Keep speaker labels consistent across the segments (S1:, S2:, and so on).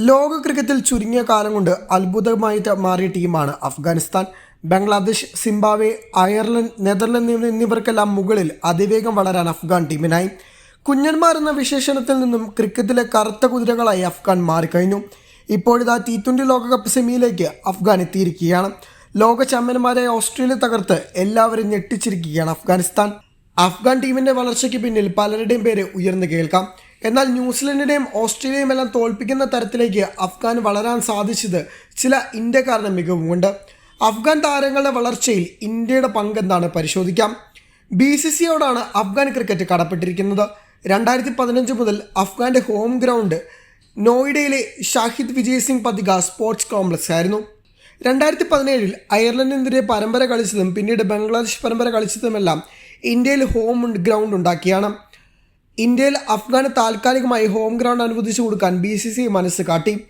S1: ലോക ക്രിക്കറ്റിൽ ചുരുങ്ങിയ കാലം കൊണ്ട് അത്ഭുതമായിട്ട് മാറിയ ടീമാണ് Afghanistan. Bangladesh Zimbabwe Ireland Netherland എന്നിവർക്കെല്ലാം മുകളിൽ അതിവേഗം വളരാൻ അഫ്ഗാൻ ടീമിനായി. കുഞ്ഞന്മാർ എന്ന വിശേഷണത്തിൽ നിന്നും ക്രിക്കറ്റിലെ കറുത്ത കുതിരകളായി അഫ്ഗാൻ മാറിക്കഴിഞ്ഞു. ഇപ്പോഴിതാ ടി ട്വന്റി ലോകകപ്പ് സെമിയിലേക്ക് അഫ്ഗാൻ എത്തിയിരിക്കുകയാണ്. ലോക ചാമ്പ്യന്മാരായ ഓസ്ട്രേലിയ തകർത്ത് എല്ലാവരും ഞെട്ടിച്ചിരിക്കുകയാണ് അഫ്ഗാനിസ്ഥാൻ. അഫ്ഗാൻ ടീമിന്റെ വളർച്ചയ്ക്ക് പിന്നിൽ പലരുടെയും പേര് ഉയർന്നു കേൾക്കാം. എന്നാൽ ന്യൂസിലൻഡിനെയും ഓസ്ട്രേലിയയും എല്ലാം തോൽപ്പിക്കുന്ന തരത്തിലേക്ക് അഫ്ഗാൻ വളരാൻ സാധിച്ചത് ചില ഇന്ത്യക്കാരുടെ മികവുമുണ്ട്. അഫ്ഗാൻ താരങ്ങളുടെ വളർച്ചയിൽ ഇന്ത്യയുടെ പങ്കെന്താണ് പരിശോധിക്കാം. ബി സി സിയോടാണ് അഫ്ഗാൻ ക്രിക്കറ്റ് കടപ്പെട്ടിരിക്കുന്നത്. രണ്ടായിരത്തി പതിനഞ്ച് മുതൽ അഫ്ഗാന്റെ ഹോം ഗ്രൗണ്ട് നോയിഡയിലെ ഷാഹിദ് വിജയ് സിംഗ് പതിക സ്പോർട്സ് കോംപ്ലക്സ് ആയിരുന്നു. രണ്ടായിരത്തി പതിനേഴിൽ അയർലൻഡിനെതിരെ പരമ്പര കളിച്ചതും പിന്നീട് ബംഗ്ലാദേശ് പരമ്പര കളിച്ചതുമെല്ലാം ഇന്ത്യയിൽ ഹോം ഗ്രൗണ്ട് ഉണ്ടാക്കിയാണ്. ഇന്ത്യയിൽ അഫ്ഗാന് താൽക്കാലികമായി ഹോം ഗ്രൗണ്ട് അനുവദിച്ചു കൊടുക്കാൻ ബി സി സി മനസ്സ് കാട്ടി.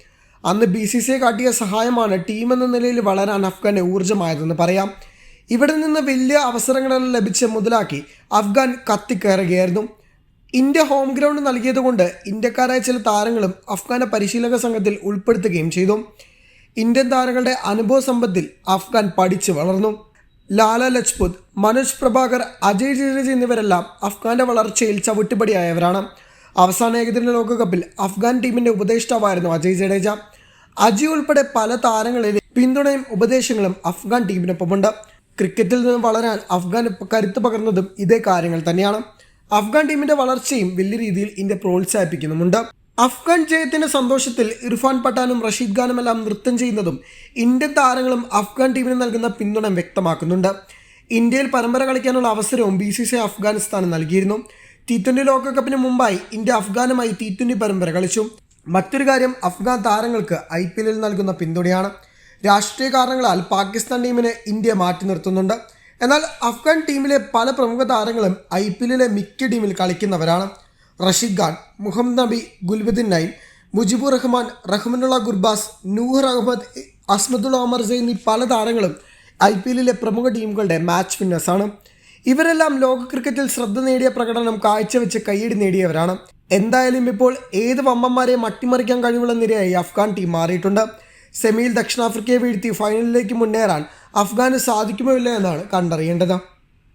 S1: അന്ന് ബി സി സി കാട്ടിയ സഹായമാണ് ടീം എന്ന നിലയിൽ വളരാൻ അഫ്ഗാന് ഊർജമായതെന്ന് പറയാം. ഇവിടെ നിന്ന് വലിയ അവസരങ്ങളെല്ലാം ലഭിച്ച് മുതലാക്കി അഫ്ഗാൻ കത്തിക്കയറുകയായിരുന്നു ഇന്ത്യ ഹോം ഗ്രൗണ്ട് നൽകിയതുകൊണ്ട് ഇന്ത്യക്കാരായ ചില താരങ്ങളും അഫ്ഗാനെ പരിശീലക സംഘത്തിൽ ഉൾപ്പെടുത്തുകയും ചെയ്തു. ഇന്ത്യൻ താരങ്ങളുടെ അനുഭവ സമ്പത്തിൽ അഫ്ഗാൻ പഠിച്ചു വളർന്നു. ലാല ലജ്പുത് മനോജ് പ്രഭാകർ അജയ് ജഡേജ എന്നിവരെല്ലാം അഫ്ഗാന്റെ വളർച്ചയിൽ ചവിട്ടുപടിയായവരാണ്. അവസാന ഏകദിന ലോകകപ്പിൽ അഫ്ഗാൻ ടീമിന്റെ ഉപദേഷ്ടാവായിരുന്നു അജയ് ജഡേജ. അജി ഉൾപ്പെടെ പല താരങ്ങളിലെ പിന്തുണയും ഉപദേശങ്ങളും അഫ്ഗാൻ ടീമിനൊപ്പമുണ്ട്. ക്രിക്കറ്റിൽ നിന്നും വളരാൻ അഫ്ഗാൻ കരുത്ത് പകർന്നതും ഇതേ കാര്യങ്ങൾ തന്നെയാണ്. അഫ്ഗാൻ ടീമിന്റെ വളർച്ചയും വലിയ രീതിയിൽ ഇന്ത്യ പ്രോത്സാഹിപ്പിക്കുന്നുമുണ്ട്. അഫ്ഗാൻ ജയത്തിന്റെ സന്തോഷത്തിൽ ഇർഫാൻ പഠാനും റഷീദ് ഖാനുമെല്ലാം നൃത്തം ചെയ്യുന്നതും ഇന്ത്യൻ താരങ്ങളും അഫ്ഗാൻ ടീമിന് നൽകുന്ന പിന്തുണ വ്യക്തമാക്കുന്നുണ്ട്. ഇന്ത്യയിൽ പരമ്പര കളിക്കാനുള്ള അവസരവും ബി സി സി അഫ്ഗാനിസ്ഥാന് നൽകിയിരുന്നു. ടി ട്വന്റി ലോകകപ്പിന് മുമ്പായി ഇന്ത്യ അഫ്ഗാനുമായി ടി ട്വന്റി പരമ്പര കളിച്ചു. മറ്റൊരു കാര്യം അഫ്ഗാൻ താരങ്ങൾക്ക് ഐ പി എല്ലിൽ നൽകുന്ന പിന്തുണയാണ്. രാഷ്ട്രീയ കാരണങ്ങളാൽ പാകിസ്ഥാൻ ടീമിനെ ഇന്ത്യ മാറ്റി നിർത്തുന്നുണ്ട്. എന്നാൽ അഫ്ഗാൻ ടീമിലെ പല പ്രമുഖ താരങ്ങളും ഐ പി എല്ലിലെ മിക്ക ടീമിൽ കളിക്കുന്നവരാണ്. റഷീദ് ഖാൻ മുഹമ്മദ് നബി ഗുൽബുദ്ദീൻ നൈൻ മുജിബുർ റഹ്മാൻ റഹ്മനുള്ള ഗുർബാസ് നൂഹർ അഹമ്മദ് അസ്മദുള്ള ഒമർ സെയ്ൻ എന്നീ പല താരങ്ങളും ഐ പി എല്ലിലെ പ്രമുഖ ടീമുകളുടെ മാച്ച് വിന്നേഴ്സാണ്. ഇവരെല്ലാം ലോക ക്രിക്കറ്റിൽ ശ്രദ്ധ നേടിയ പ്രകടനം കാഴ്ചവെച്ച് കൈയടി നേടിയവരാണ്. എന്തായാലും ഇപ്പോൾ ഏത് വമ്പന്മാരെയും അട്ടിമറിക്കാൻ കഴിവുള്ള നിരയായി അഫ്ഗാൻ ടീം മാറിയിട്ടുണ്ട്. സെമിയിൽ ദക്ഷിണാഫ്രിക്കയെ വീഴ്ത്തി ഫൈനലിലേക്ക് മുന്നേറാൻ അഫ്ഗാന് സാധിക്കുമോ ഇല്ല എന്നാണ് കണ്ടറിയേണ്ടത്.